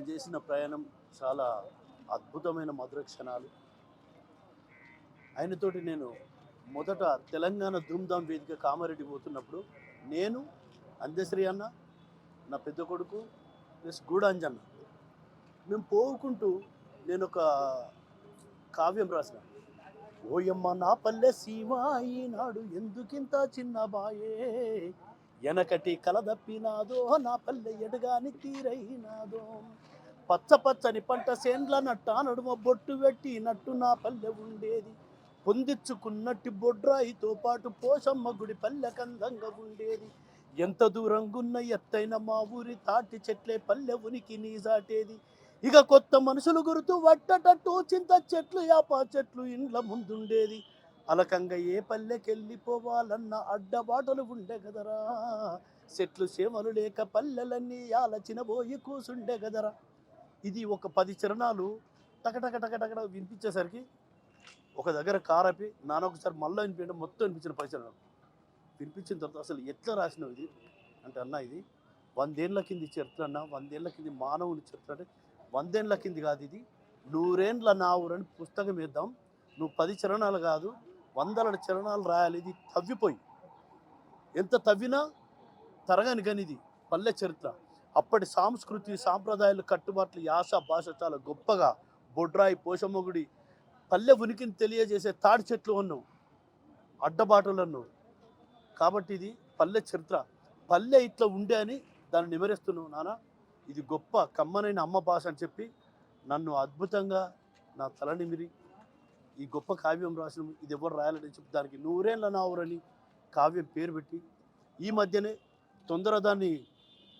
నేను చేసిన ప్రయాణం చాలా అద్భుతమైన మధుర క్షణాలు ఆయనతోటి నేను మొదట తెలంగాణ ధూమ్ధామ్ వేదిక కామారెడ్డి పోతున్నప్పుడు నేను అందశ్రీ అన్న నా పెద్ద కొడుకు ప్లస్ గూడాంజన్న మేము పోవుకుంటూ నేను ఒక కావ్యం రాసిన. ఓయమ్మ నా పల్లె సీమ ఈనాడు ఎందుకింత చిన్న బాయే? వెనకటి కలదప్పినాదో నా పల్లె ఎడగాని తీరైనాదో. పచ్చ పచ్చని పంట సేండ్ల నట్ట నడుమ బొట్టు పెట్టినట్టు నా పల్లె ఉండేది. పొందించుకున్నట్టు బొడ్రాయితో పాటు పోషమ్మ గుడి పల్లె కందంగా ఉండేది. ఎంత దూరంగున్న ఎత్తైన మా ఊరి తాటి చెట్లే పల్లె ఉనికి నీజాటేది. ఇక కొత్త మనుషులు గురుతూ వట్టటట్టు చింత చెట్లు యాప చెట్లు ఇండ్ల ముందుండేది. అలకంగా ఏ పల్లెకెళ్ళిపోవాలన్న అడ్డబాటలు ఉండే కదరా. చెట్లు సేమలు లేక పల్లెలన్నీ ఆలచిన పోయి కూసుండే కదరా. ఇది ఒక పది చరణాలు టకటక టకటక వినిపించేసరికి ఒక దగ్గర కారపి నాన్న ఒకసారి మళ్ళీ వినిపించడం మొత్తం వినిపించిన పది వినిపించిన తర్వాత అసలు ఎట్లా రాసినావు ఇది? అంటే అన్న ఇది వందేళ్ళ కింది చరిత్ర అన్న వందేళ్ళ కింది మానవుని చరిత్ర అంటే వందేళ్ళ కింది కాదు ఇది. నూరేండ్ల నా ఊరని పుస్తకం ఇద్దాం నువ్వు పది చరణాలు కాదు వందల చరణాలు రాయాలి. ఇది తవ్విపోయి. ఎంత తవ్వినా తరగని కానీ ఇది పల్లె చరిత్ర. అప్పటి సాంస్కృతి సాంప్రదాయాలు కట్టుబాట్లు యాస భాష చాలా గొప్పగా బొడ్రాయి పోషమ్మగుడి పల్లె ఉనికిని తెలియజేసే తాడి చెట్లు ఉన్నావు అడ్డబాటలు కాబట్టి ఇది పల్లె చరిత్ర. పల్లె ఇట్లా ఉండే అని దాన్ని నిమరేస్తున్నావు నాన్న ఇది గొప్ప కమ్మనైన అమ్మ భాష అని చెప్పి నన్ను అద్భుతంగా నా తల నిమిరి ఈ గొప్ప కావ్యం రాసిన ఇది ఎవరు రాయాలని చెప్పి దానికి నూరేళ్ళ నావురని కావ్యం పేరు పెట్టి ఈ మధ్యనే తొందర దాన్ని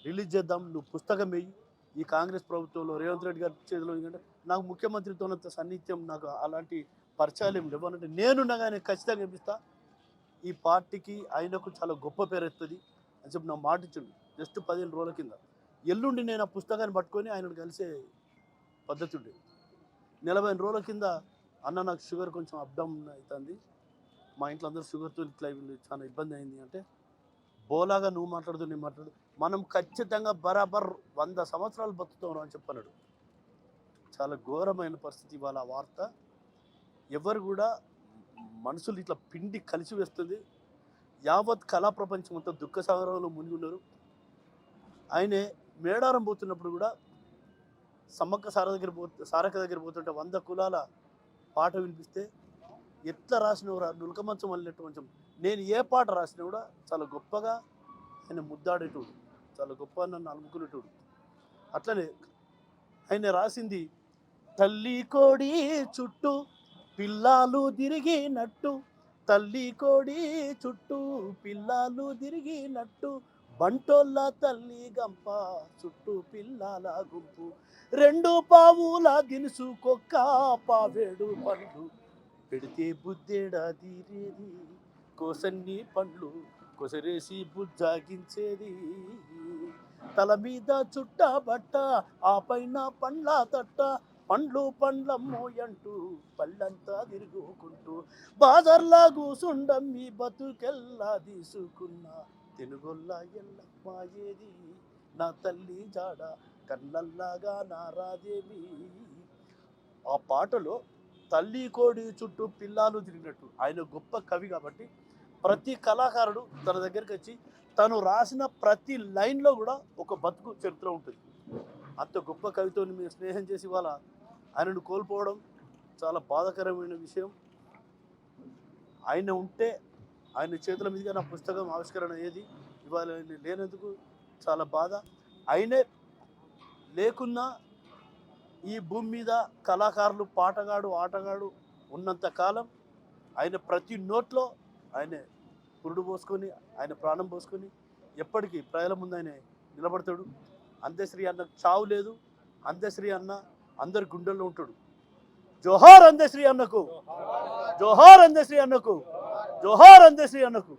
రిలీజ్ చేద్దాం నువ్వు పుస్తకం వేయి. ఈ కాంగ్రెస్ ప్రభుత్వంలో రేవంత్ రెడ్డి గారి చేతిలో ఎందుకంటే నాకు ముఖ్యమంత్రితోనంత సన్నిహిత్యం నాకు అలాంటి పరిచయాలు ఏం లేవు అనంటే నేనుండగానే ఖచ్చితంగా కనిపిస్తా ఈ పార్టీకి ఆయనకు చాలా గొప్ప పేరు ఎత్తుంది అని చెప్పి నా మాట ఇచ్చిండు. జస్ట్ పదిహేను రోజుల కింద. ఎల్లుండి నేను ఆ పుస్తకాన్ని పట్టుకొని ఆయనను కలిసే పద్ధతి ఉండేది. నలభై రోజుల కింద అన్న నాకు షుగర్ కొంచెం అప్ డౌన్ అవుతుంది. మా ఇంట్లో అందరూ షుగర్తో ఇట్లా చాలా ఇబ్బంది అయింది అంటే బోలాగా నువ్వు మాట్లాడుతూ నేను మాట్లాడు మనం ఖచ్చితంగా బరాబర్ వంద సంవత్సరాలు బతుకుతాం అని చెప్పన్నాడు. చాలా ఘోరమైన పరిస్థితి ఇవాళ వార్త. ఎవరు కూడా మనుషులు ఇట్లా పిండి కలిసి వేస్తుంది. యావత్ కళా ప్రపంచం అంతా దుఃఖ సాగరంలో మునిగి ఉన్నారు. ఆయనే మేడారం పోతున్నప్పుడు కూడా సమ్మక్క సార దగ్గర పో సారక్క దగ్గర పోతుంటే వంద కులాల పాట వినిపిస్తే ఎట్లా రాసినవరా నులకమంచం అల్లినట్టు కొంచెం నేను ఏ పాట రాసినా కూడా చాలా గొప్పగా ఆయన ముద్దాడేటోడు. చాలా గొప్ప నన్ను అలుముకునేటోడు. అట్లనే ఆయన రాసింది తల్లి కోడి చుట్టూ పిల్లాలు తిరిగినట్టు తల్లి కోడి చుట్టూ పిల్లాలు తిరిగినట్టు బంటోళ్ళ తల్లి గంప చుట్టూ పిల్లల గుంపు రెండు పావుల దినుసు కొక్క పావేడు పండ్లు. పెడితే బుద్ధేడా తీరేది కోసన్ని పండ్లు కొసరేసి బుజ్జాగించేది. తల మీద చుట్ట బట్ట ఆ పైన పండ్ల తట్ట పండ్లు పండ్లమ్మో అంటూ పళ్ళంతా తిరుగుకుంటూ బాజర్లా కూసుండమ్మి బతుకెల్లా తీసుకున్నా. తెనుగొల్ల ఎల్లమ్మ ఏది నా తల్లి జాడ కన్నల్లాగా నారాదేవి. ఆ పాటలో తల్లి కోడి చుట్టూ పిల్లాలు తిరిగినట్టు. ఆయన గొప్ప కవి కాబట్టి ప్రతి కళాకారుడు తన దగ్గరికి వచ్చి తను రాసిన ప్రతి లైన్లో కూడా ఒక బతుకు చరిత్ర ఉంటుంది. అంత గొప్ప కవితో మీరు స్నేహం చేసి ఇవాళ ఆయనను కోల్పోవడం చాలా బాధాకరమైన విషయం. ఆయన ఉంటే ఆయన చేతుల మీదుగా నా పుస్తకం ఆవిష్కరణ ఏది ఇవాళ లేనందుకు చాలా బాధ. ఆయనే లేకున్నా ఈ భూమి మీద కళాకారులు పాటగాడు ఆటగాడు ఉన్నంత కాలం ఆయన ప్రతి నోట్లో ఆయన పురుడు పోసుకొని ఆయన ప్రాణం పోసుకొని ఎప్పటికీ ప్రజల ముందు ఆయన నిలబడతాడు. అంత్యశ్రీ అన్న చావు లేదు. అంత్యశ్రీ అన్న అందరి గుండెల్లో ఉంటాడు. జోహార్ అంత్యశ్రీ అన్నకు. జోహార్ అంత్యశ్రీ అన్నకు. జోహార్ అంత్యశ్రీ అన్నకు.